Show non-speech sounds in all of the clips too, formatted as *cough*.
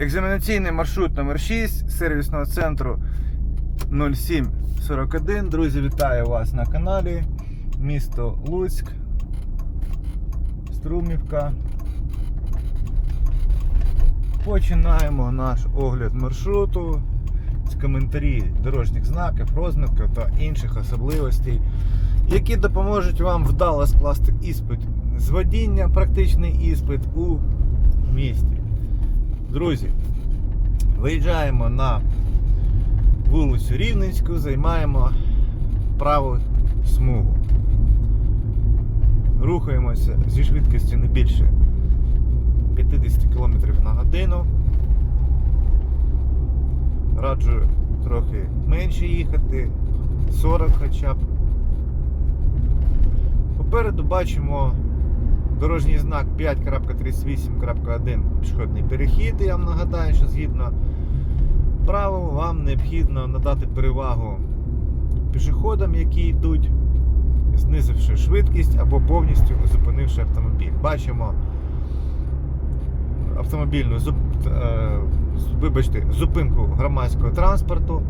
Екзаменаційний маршрут номер 6 сервісного центру 0741. Друзі, вітаю вас на каналі. Місто Луцьк, Струмівка. Починаємо наш огляд маршруту з коментарі дорожніх знаків, розмітків та інших особливостей, які допоможуть вам вдало скласти іспит з водіння, практичний іспит у місті. Друзі, виїжджаємо на вулицю Рівненську, займаємо праву смугу. Рухаємося зі швидкістю не більше 50 км на годину. Раджу трохи менше їхати, 40 хоча б. Попереду бачимо дорожній знак 5.38.1 пішохідний перехід. Я вам нагадаю, що згідно правил вам необхідно надати перевагу пішоходам, які йдуть, знизивши швидкість або повністю зупинивши автомобіль. Бачимо автомобільну зуп... е, вибачте, зупинку громадського транспорту.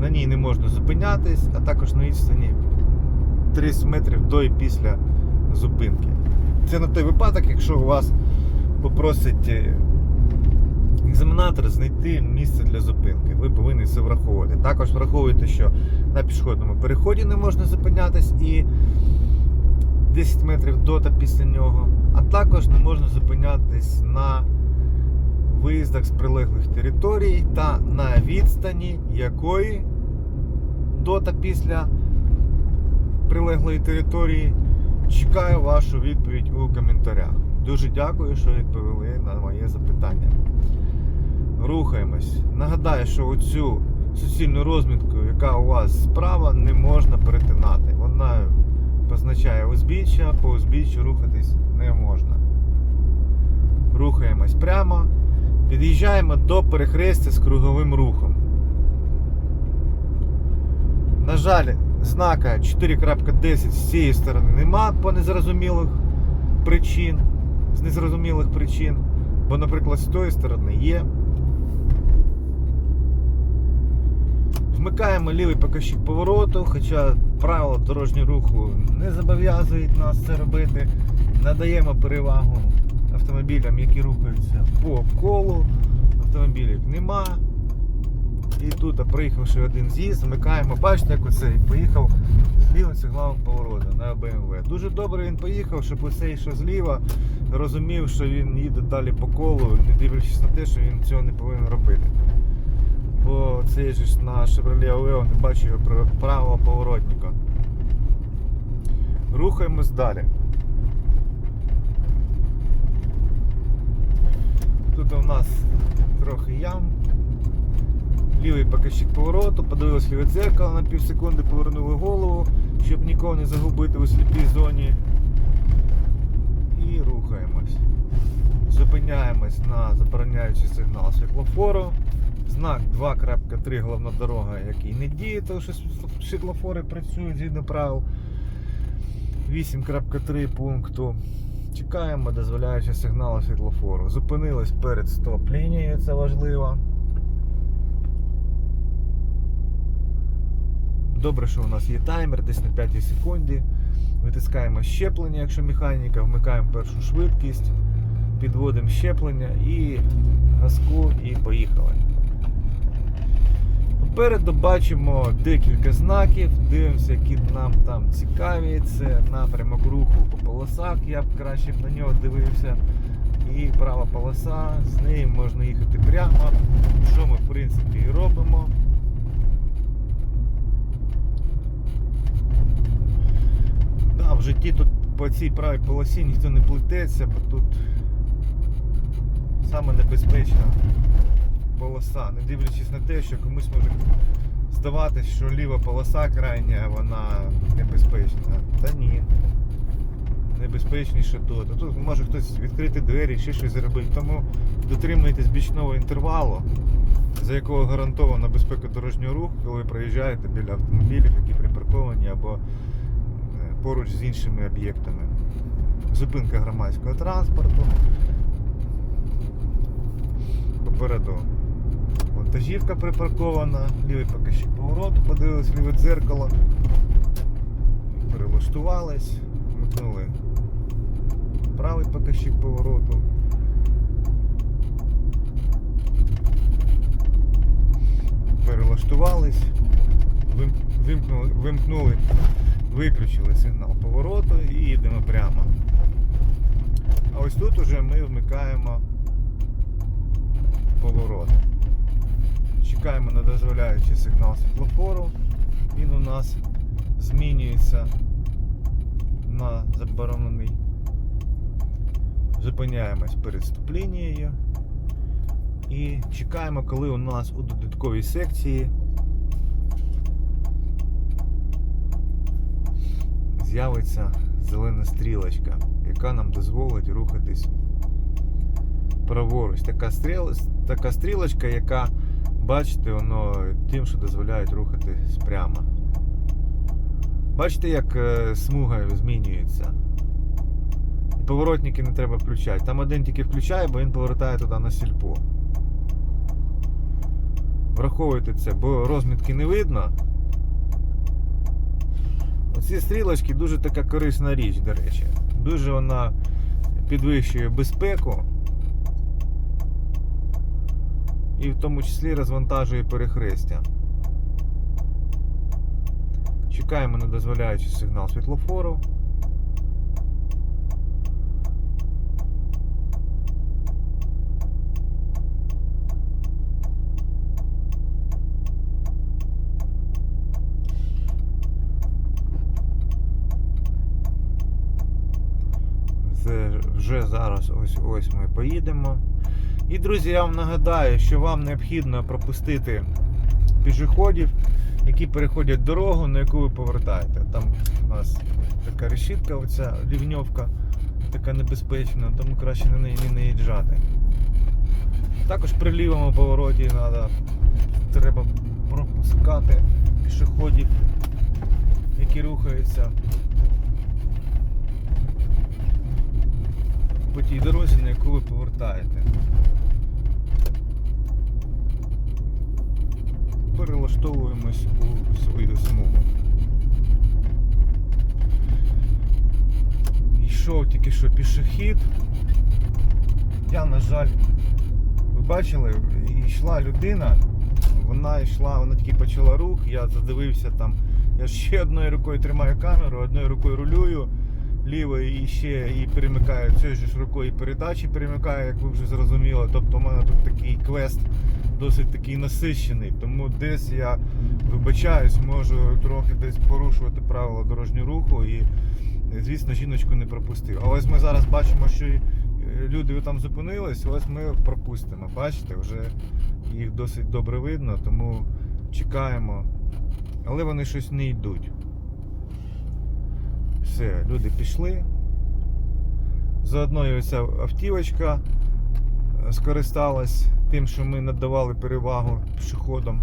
На ній не можна зупинятись, а також на відстані 30 метрів до і після зупинки. Це на той випадок, якщо у вас попросить е, екзаменатор знайти місце для зупинки. Ви повинні це враховувати. Також враховуйте, що на пішохідному переході не можна зупинятись і 10 метрів до та після нього, а також не можна зупинятись на виїздах з прилеглих територій та на відстані якої до та після прилеглої території. Чекаю вашу відповідь у коментарях. Дуже дякую, що відповіли на моє запитання. Рухаємось. Нагадаю, що оцю суцільну розмітку, яка у вас справа, не можна перетинати. Вона позначає узбіччя, по узбіччю рухатись не можна. Рухаємось прямо. Під'їжджаємо до перехрестя з круговим рухом. На жаль, знака 4.10 з цієї сторони нема по незрозумілих причин. З незрозумілих причин. Бо, наприклад, з тої сторони є. Вмикаємо лівий показчик повороту, хоча правила дорожнього руху не зобов'язують нас це робити. Надаємо перевагу автомобілям, які рухаються по колу. Автомобілів нема. І тут, проїхавши один з'їзд, вмикаємо. Бачите, як оцей поїхав лівим сигналом повороту на БМВ. Дуже добре він поїхав, щоб оцей, що зліва, розумів, що він їде далі по колу, не дивлячись на те, що він цього не повинен робити. Бо цей ж на Chevrolet Aveo не бачив його правого поворотника. Рухаємось далі. Тут у нас трохи ям. Лівий показчик повороту, подивилось ліве дзеркало на пів секунди, повернули голову, щоб нікого не загубити у сліпій зоні. І рухаємось. Зупиняємось на забороняючий сигнал світлофору. Знак 2.3 головна дорога, який не діє, тому що світлофори працюють згідно правил. 8.3 пункту. Чекаємо дозволяючи сигналу світлофору. Зупинились перед стоп-лінією, це важливо. Добре, що у нас є таймер, десь на 5 секунді. Витискаємо щеплення, якщо механіка, вмикаємо першу швидкість, підводимо щеплення і газку і поїхали. Попереду бачимо декілька знаків, дивимося, які нам там цікаві. Це напрямок руху по полосах, я б краще б на нього дивився. І права полоса, з неї можна їхати прямо, що ми в принципі і робимо. В житті тут по цій правій полосі ніхто не плететься, бо тут саме небезпечна полоса, не дивлячись на те, що комусь може здаватись, що ліва полоса крайня, вона небезпечна. Та ні. Небезпечніше тут. А тут може хтось відкрити двері, ще щось зробити. Тому дотримуйтесь бічного інтервалу, за якого гарантована безпека дорожнього руху, коли ви проїжджаєте біля автомобілів, які припарковані або поруч з іншими об'єктами. Зупинка громадського транспорту. попереду вантажівка припаркована, лівий покажчик повороту, подивились ліве дзеркало, перелаштувались, вмикнули правий покажчик повороту. Перелаштувались, вимкнули, вимкнули, виключили сигнал повороту і їдемо прямо. А ось тут уже ми вмикаємо поворот. Чекаємо на дозволяючий сигнал світлофору. Він у нас змінюється на заборонений. Зупиняємось перед стоп-лінією і чекаємо, коли у нас у додатковій секції з'явиться зелена стрілочка, яка нам дозволить рухатись праворуч. Така, стріл, така стрілочка, яка, бачите, воно тим, що дозволяють рухатись прямо. Бачите, як е, смуга змінюється. Поворотники не треба включати. Там один тільки включає, бо він повертає туди на сільпо. Враховуйте це, бо розмітки не видно. Оці стрілочки дуже така корисна річ, до речі. Дуже вона підвищує безпеку. І в тому числі розвантажує перехрестя. Чекаємо на дозволяючий сигнал світлофору. Це вже зараз ось ось ми поїдемо. І, друзі, я вам нагадаю, що вам необхідно пропустити пішоходів, які переходять дорогу, на яку ви повертаєте. Там у нас така решітка, оця лівньовка, така небезпечна, тому краще на неї не наїжджати. Також при лівому повороті треба, треба пропускати пішоходів, які рухаються по тій дорозі, на яку ви повертаєте. Перелаштовуємось у свою смугу. Йшов тільки що пішохід. Я, на жаль, ви бачили, йшла людина, вона йшла, вона тільки почала рух, я задивився там, я ще одною рукою тримаю камеру, одною рукою рулюю лівою і ще і перемикаю цією ж рукою передачі перемикаю, як ви вже зрозуміли. Тобто у мене тут такий квест досить такий насищений. Тому десь я вибачаюсь, можу трохи десь порушувати правила дорожнього руху і, звісно, жіночку не пропустив. А ось ми зараз бачимо, що е, люди там зупинились, ось ми пропустимо. Бачите, вже їх досить добре видно, тому чекаємо. Але вони щось не йдуть. Все, люди пішли. Заодно і оця автівочка е, скористалась тим, що ми надавали перевагу пішоходам.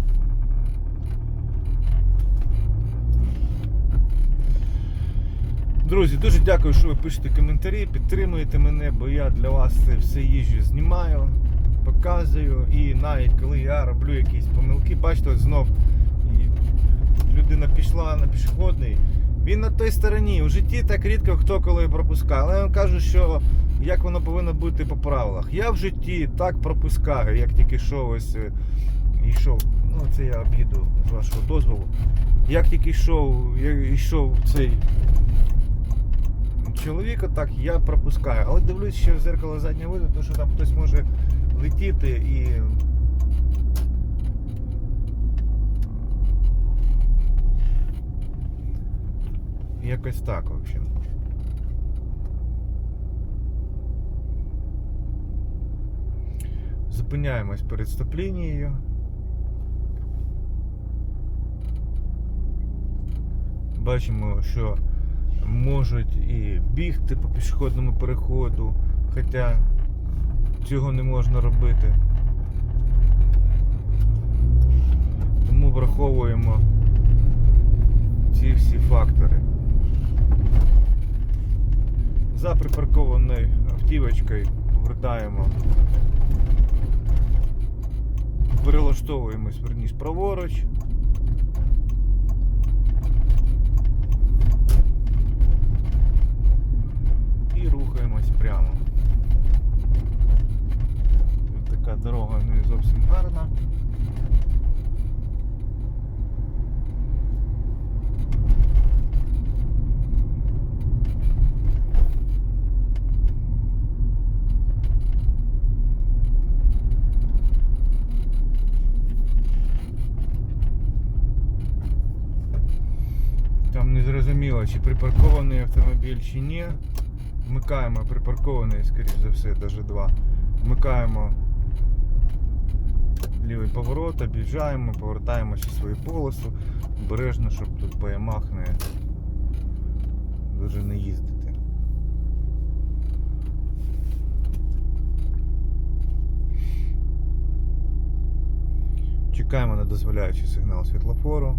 Друзі, дуже дякую, що ви пишете коментарі, підтримуєте мене, бо я для вас це все їжджу, знімаю, показую. І навіть коли я роблю якісь помилки, бачите, знов людина пішла на пішохідний. Він на той стороні. У житті так рідко хто коли пропускає. Але я вам кажу, що як воно повинно бути по правилах. Я в житті так пропускаю, як тільки що ось е, йшов. Ну, це я об'їду з вашого дозволу. Як тільки йшов, я йшов цей чоловік, так я пропускаю. Але дивлюсь ще в зеркало заднього виду, тому що там хтось може летіти і. Якось так, в общем. Зупиняємось перед стоп-лінією. Бачимо, що можуть і бігти по пішохідному переходу, хоча цього не можна робити. Тому враховуємо ці всі фактори. За припаркованою автівочкою повертаємо Налаштовуємось верніш праворуч. І рухаємось прямо. Така дорога не зовсім гарна. Там не зрозуміло, чи припаркований автомобіль, чи ні. Вмикаємо припаркований, скоріш за все, навіть два. Вмикаємо лівий поворот, об'їжджаємо, повертаємося в свою полосу. Обережно, щоб тут по ямах не дуже не їздити. Чекаємо на дозволяючий сигнал світлофору.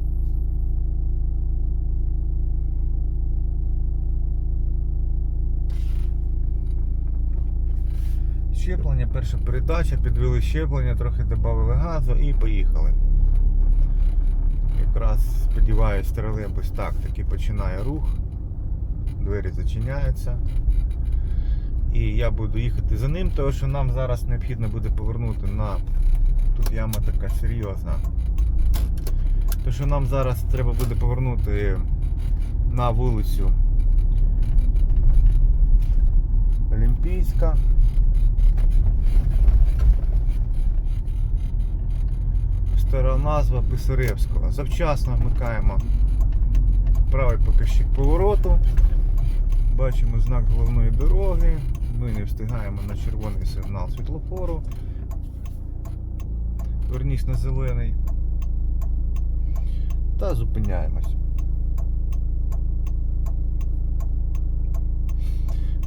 Щеплення, перша передача, підвели щеплення, трохи додали газу і поїхали. Якраз сподіваюсь, тролейбус так таки починає рух. Двері зачиняються. І я буду їхати за ним, тому що нам зараз необхідно буде повернути на. Тут яма така серйозна. То що нам зараз треба буде повернути на вулицю Олімпійська. Стара назва Писаревського. Завчасно вмикаємо правий показчик повороту. Бачимо знак головної дороги. Ми не встигаємо на червоний сигнал світлофору. Верніш на зелений. Та зупиняємось.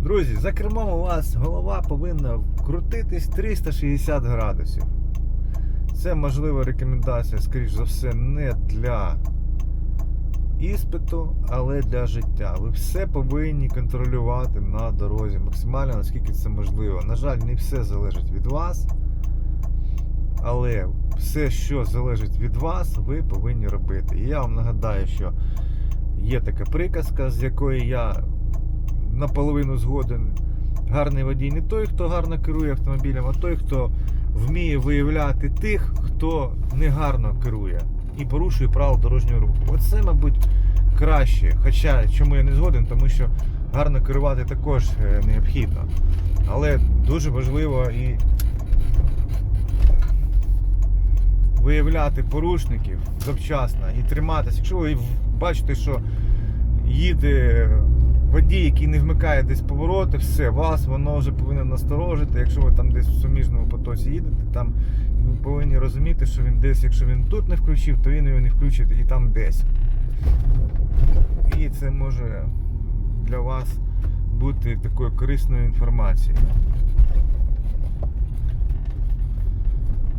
Друзі, за кермом у вас голова повинна крутитись 360 градусів. Це можлива рекомендація, скоріш за все, не для іспиту, але для життя. Ви все повинні контролювати на дорозі максимально, наскільки це можливо. На жаль, не все залежить від вас. Але все, що залежить від вас, ви повинні робити. І я вам нагадаю, що є така приказка, з якої я наполовину згоден. Гарний водій не той, хто гарно керує автомобілем, а той, хто вміє виявляти тих, хто негарно керує і порушує правила дорожнього руху. Оце, мабуть, краще. Хоча чому я не згоден, тому що гарно керувати також е, необхідно. Але дуже важливо і виявляти порушників завчасно і триматися. Якщо ви бачите, що їде водій, який не вмикає десь повороти, все, вас воно вже повинно насторожити. Якщо ви там десь в суміжному потоці їдете, там ви повинні розуміти, що він десь, якщо він тут не включив, то він його не включить і там десь. І це може для вас бути такою корисною інформацією.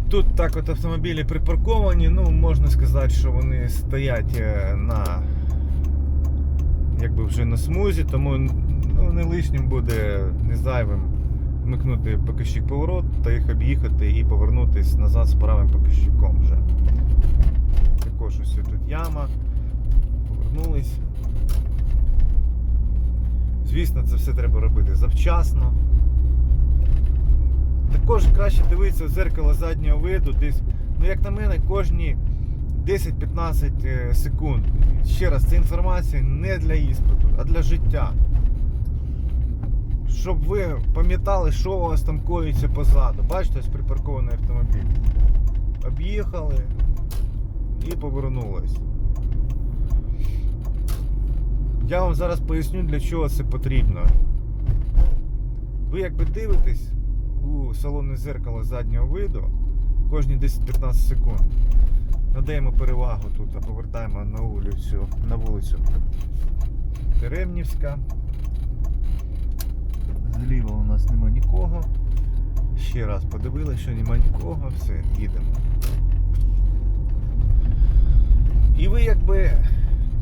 Тут так от автомобілі припарковані, ну можна сказати, що вони стоять е, на якби вже на смузі, тому ну, не лишнім буде не зайвим вмикнути покищик поворот та їх об'їхати і повернутися назад з правим покищиком вже. Також ось тут яма. Повернулись. Звісно, це все треба робити завчасно. Також краще дивитися в зеркало заднього виду, десь, ну як на мене, кожні 10-15 е, секунд. Ще раз, ця інформація не для іспиту, а для життя. Щоб ви пам'ятали, що у вас там коїться позаду. Бачите, ось припаркований автомобіль. Об'їхали і повернулись. Я вам зараз поясню, для чого це потрібно. Ви якби дивитесь у салонне зеркало заднього виду кожні 10-15 секунд. Надаємо перевагу тут, а повертаємо на вулицю, на вулицю Теремнівська. Зліва у нас нема нікого. Ще раз подивилися, що нема нікого, все, їдемо. І ви якби,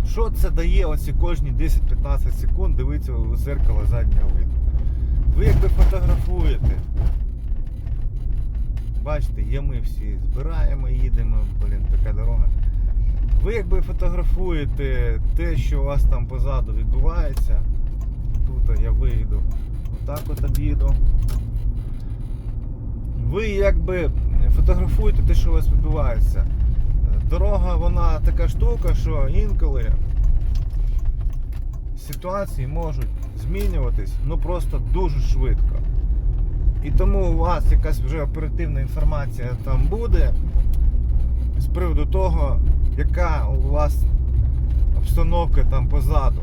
що це дає оці кожні 10-15 секунд дивитися у зеркало заднього виду? Ви якби фотографуєте бачите, ями всі збираємо, їдемо, блін, така дорога. Ви якби фотографуєте те, що у вас там позаду відбувається. Тут я вийду. Отак от об'їду. Ви якби фотографуєте те, що у вас відбувається. Дорога, вона така штука, що інколи ситуації можуть змінюватись ну просто дуже швидко. І тому у вас якась вже оперативна інформація там буде з приводу того, яка у вас обстановка там позаду.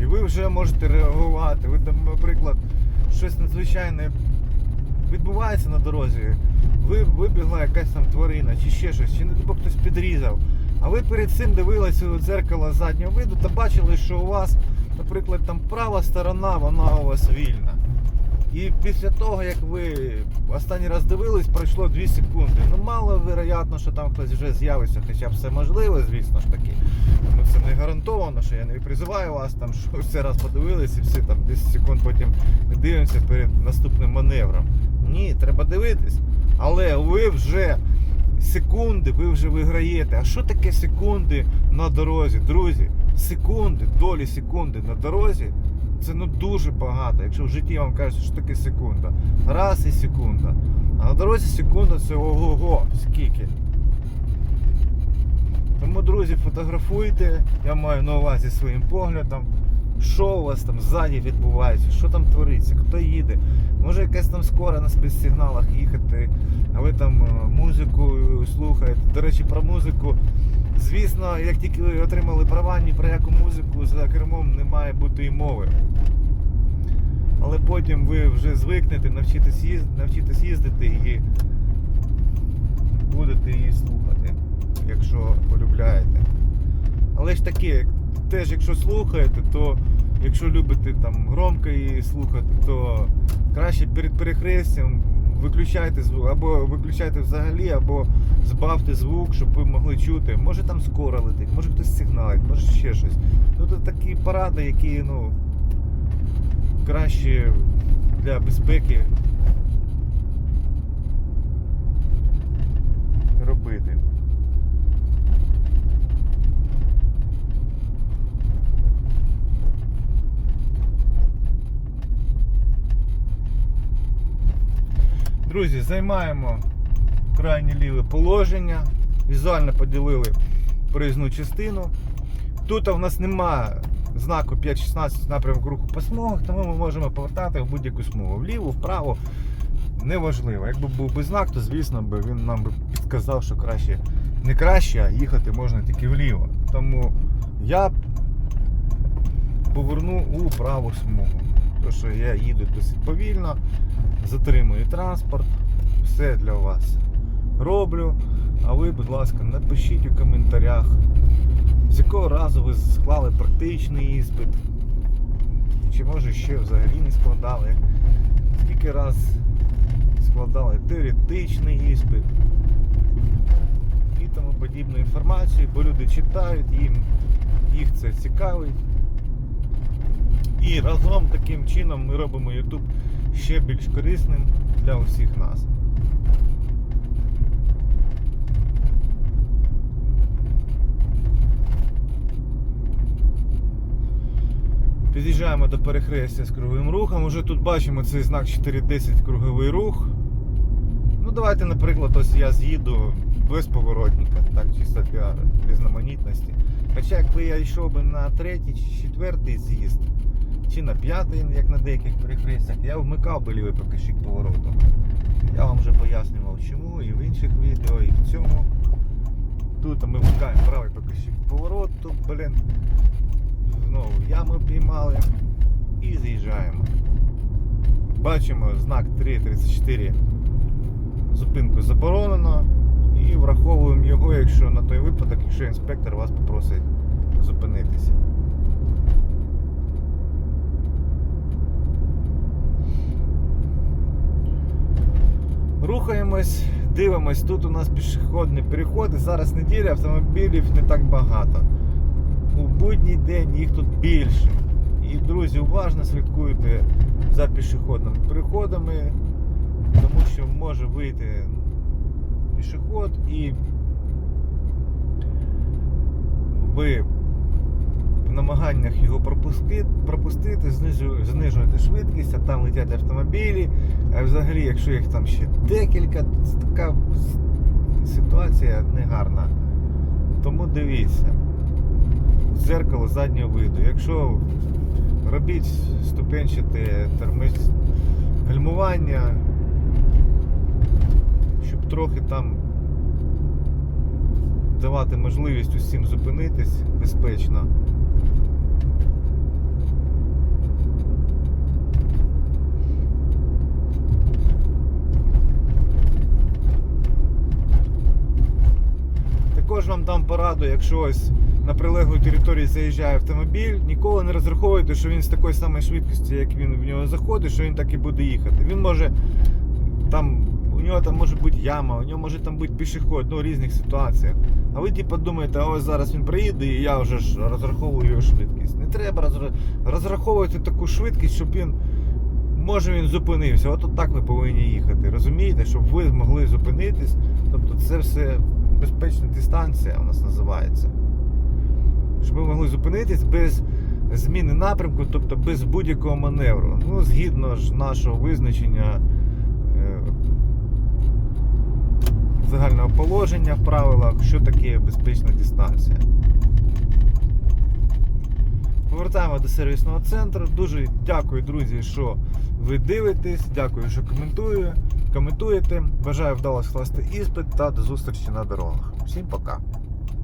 І ви вже можете реагувати. Ви наприклад, щось надзвичайне відбувається на дорозі, ви вибігла якась там тварина чи ще щось, чи не Бог хтось підрізав. А ви перед цим дивилися у дзеркало заднього виду та бачили, що у вас, наприклад, там права сторона, вона у вас вільна. І після того, як ви останній раз дивились, пройшло 2 секунди. Ну, мало вероятно, що там хтось вже з'явиться, хоча все можливо, звісно ж таки. Ну це не гарантовано, що я не призиваю вас там, *laughs* що все раз подивились і всі там 10 секунд потім дивимося перед наступним маневром. Ні, треба дивитись. Але ви вже секунди, ви вже виграєте. А що таке секунди на дорозі? Друзі, секунди, долі секунди на дорозі. Це ну дуже багато. Якщо в житті вам кажуть, що таке секунда. Раз і секунда. А на дорозі секунда це ого-го, скільки. Тому, друзі, фотографуйте, я маю на увазі своїм поглядом, що у вас там ззаді відбувається, що там твориться, хто їде. Може якась там скора на спецсигналах їхати, а ви там е, музику слухаєте. До речі, про музику. Звісно, як тільки ви отримали права ні про яку музику за кермом не має бути і мови. Але потім ви вже звикнете, навчитесь, їз... навчитесь їздити і будете її слухати, якщо полюбляєте. Але ж таке, теж якщо слухаєте, то якщо любите там громко її слухати, то краще перед перехрестям виключайте звук, або виключайте взагалі, або збавте звук, щоб ви могли чути. Може там скоро летить, може хтось сигналить, може ще щось. Ну такі поради, які ну, краще для безпеки робити. Друзі, займаємо крайнє ліве положення. Візуально поділили проїзну частину. Тут в нас немає знаку 5.16 напрямок руху по смугах, тому ми можемо повертати в будь-яку смугу. Вліво, вправо. Неважливо. Якби був би знак, то звісно би він нам би підказав, що краще не краще, а їхати можна тільки вліво. Тому я поверну у праву смугу. Тому що я їду досить повільно, затримую транспорт, все для вас роблю. А ви, будь ласка, напишіть у коментарях, з якого разу ви склали практичний іспит, чи може ще взагалі не складали, скільки раз складали теоретичний іспит і тому подібну інформацію, бо люди читають, їм їх це цікавить. І разом таким чином ми робимо YouTube ще більш корисним для усіх нас. Під'їжджаємо до перехрестя з круговим рухом. Уже тут бачимо цей знак 410 круговий рух. Ну давайте, наприклад, ось я з'їду без поворотника, так, чисто для різноманітності. Хоча якби я йшов би на третій чи четвертий з'їзд, чи на п'ятий, як на деяких перехрестях, я вмикав би лівий покажчик повороту. Я вам вже пояснював чому і в інших відео, і в цьому. Тут ми вмикаємо правий покажчик повороту, блін. Знову яму піймали і з'їжджаємо. Бачимо знак 3.34 зупинку заборонено і враховуємо його, якщо на той випадок, якщо інспектор вас попросить зупинитися. Рухаємось, дивимось, тут у нас пішохідний переход, і зараз неділя, автомобілів не так багато. У будній день їх тут більше. І, друзі, уважно слідкуйте за пішохідними переходами. тому що може вийти пішоход і ви намаганнях його пропустити, пропустити знижу- знижуєте швидкість, а там летять автомобілі. А взагалі, якщо їх там ще декілька, це така ситуація негарна. Тому дивіться. Зеркало заднього виду. Якщо робіть ступенчате терміс гальмування, щоб трохи там давати можливість усім зупинитись безпечно. Також вам дам пораду, якщо ось на прилеглу територію заїжджає автомобіль, ніколи не розраховуйте, що він з такої самої швидкості, як він в нього заходить, що він так і буде їхати. Він може там, у нього там може бути яма, у нього може там бути пішохід, ну в різних ситуаціях. А ви типу думаєте, ось зараз він приїде і я вже ж розраховую його швидкість. Не треба розраховувати таку швидкість, щоб він. Може він зупинився, от, от так ви повинні їхати. Розумієте, щоб ви змогли зупинитись. Тобто це все безпечна дистанція у нас називається. Щоб ви могли зупинитись без зміни напрямку, тобто без будь-якого маневру. Ну, згідно ж нашого визначення е, загального положення в правилах, що таке безпечна дистанція. Повертаємо до сервісного центру. Дуже дякую, друзі, що ви дивитесь. Дякую, що коментує, коментуєте. Бажаю вдало скласти іспит та до зустрічі на дорогах. Всім пока.